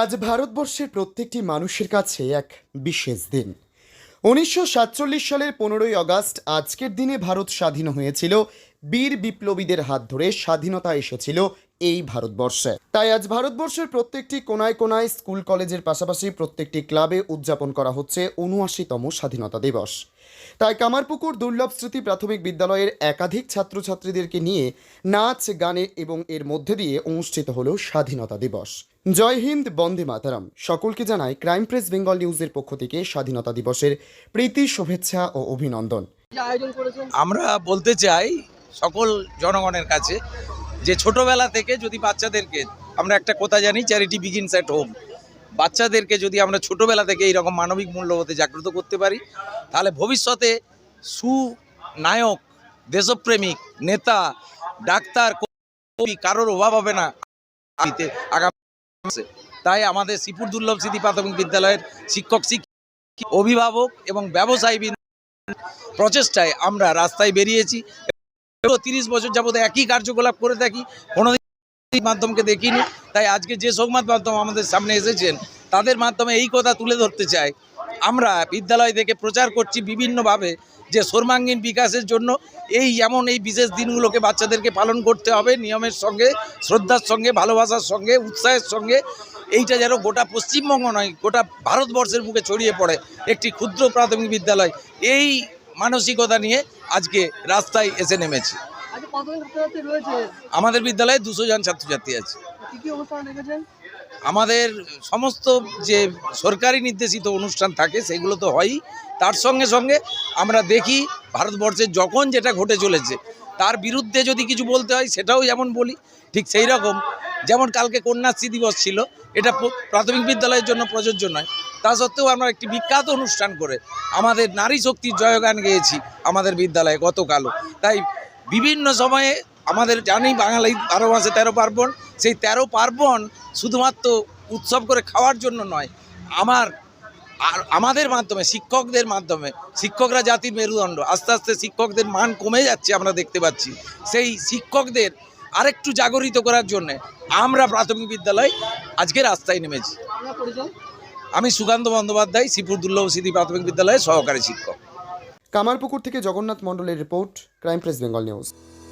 আজ ভারতবর্ষের প্রত্যেকটি মানুষের কাছে এক বিশেষ দিন। উনিশশো সাতচল্লিশ সালের পনেরোই আগস্ট আজকের দিনে ভারত স্বাধীন হয়েছিল। বীর বিপ্লবীদের হাত ধরে স্বাধীনতা এসেছিল এই ভারতবর্ষে। তাই আজ ভারতবর্ষের প্রত্যেকটি কোনায় কোনায় স্কুল, কলেজের পাশাপাশি প্রত্যেকটি ক্লাবে উদযাপন করা হচ্ছে উনআশিতম স্বাধীনতা দিবস। তাই কামারপুকুর দুর্লভ স্মৃতি প্রাথমিক বিদ্যালয়ের একাধিক ছাত্রছাত্রীদেরকে নিয়ে নাচ গানে এবং এর মধ্যে দিয়ে অনুষ্ঠিত হলো স্বাধীনতা দিবস। জয় হিন্দ বন্দে মাতারাম। সকলকে জানায় ক্রাইম প্রেস বেঙ্গল নিউজের পক্ষ থেকে স্বাধীনতা দিবসের প্রীতি শুভেচ্ছা ও অভিনন্দন। আমরা বলতে চাই সকল জনগণের কাছে যে ছোটবেলা থেকে যদি বাচ্চাদেরকে আমরা একটা কথা জানি চ্যারিটি বিগিনস অ্যাট হোম বাচ্চাদেরকে যদি আমরা ছোটবেলা থেকে এইরকম মানবিক মূল্যবোধে জাগ্রত করতে পারি তাহলে ভবিষ্যতে সুনায়ক দেশপ্রেমিক নেতা ডাক্তার কবি কারোর অভাব হবে না। আগামী। তাই আমাদের শ্রীপুর দুর্লভ স্মৃতি প্রাথমিক বিদ্যালয়ের শিক্ষক শিক্ষক, অভিভাবক এবং ব্যবসায়ী প্রচেষ্টায় আমরা রাস্তায় বেরিয়েছি। তিরিশ বছর যাবত একই কার্যকলাপ করে থাকি, কোনোদিন মাধ্যমকে দেখিনি। তাই আজকে যে সংবাদ মাধ্যম আমাদের সামনে এসেছেন, তাদের মাধ্যমে এই কথা তুলে ধরতে চাই। আমরা বিদ্যালয় থেকে প্রচার করছি বিভিন্নভাবে যে সর্বাঙ্গীন বিকাশের জন্য এই এমন এই বিশেষ দিনগুলোকে বাচ্চাদেরকে পালন করতে হবে নিয়মের সঙ্গে শ্রদ্ধার সঙ্গে ভালোবাসার সঙ্গে উৎসাহের সঙ্গে। এইটা যেন গোটা পশ্চিমবঙ্গ নয় গোটা ভারতবর্ষের বুকে ছড়িয়ে পড়ে একটি ক্ষুদ্র প্রাথমিক বিদ্যালয়। এই মানসিকতা নিয়ে আজকে রাস্তায় এসে নেমেছি। রয়েছে? আমাদের বিদ্যালয়ে দুশো জন ছাত্রছাত্রী আছে। আমাদের সমস্ত যে সরকারি নির্দেশিত অনুষ্ঠান থাকে, সেগুলো তো হয়ই। তার সঙ্গে সঙ্গে আমরা দেখি ভারতবর্ষে যখন যেটা ঘটে চলেছে, তার বিরুদ্ধে যদি কিছু বলতে হয়, সেটাও যেমন বলি, ঠিক সেই রকম। যেমন কালকে কন্যাশ্রী দিবস ছিল, এটা প্রাথমিক বিদ্যালয়ের জন্য প্রযোজ্য নয়। তা সত্ত্বেও আমরা একটি বিখ্যাত অনুষ্ঠান করে আমাদের নারী শক্তির জয়গান গেয়েছি আমাদের বিদ্যালয়ে গতকালও। তাই বিভিন্ন সময়ে আমাদের জানি বাঙালি বারো মাসে তেরো পার্বণ সেই তেরো পার্বণ শুধুমাত্র উৎসব করে খাওয়ার জন্য নয়, আমার, আর আমাদের মাধ্যমে, শিক্ষকদের মাধ্যমে, শিক্ষকরা জাতির মেরুদণ্ড, আস্তে আস্তে শিক্ষকদের মান কমে যাচ্ছে আমরা দেখতে পাচ্ছি। সেই শিক্ষকদের আরেকটু জাগরিত করার জন্য আমরা প্রাথমিক বিদ্যালয় আজকে রাস্তায় নেমেছি। আমি সুকান্ত বন্দ্যোপাধ্যায়, শ্রীপুর দুর্লভ স্মৃতি প্রাথমিক বিদ্যালয়ের সহকারী শিক্ষক। কামারপুকুর থেকে জগন্নাথ মণ্ডলের report, crime press Bengal news.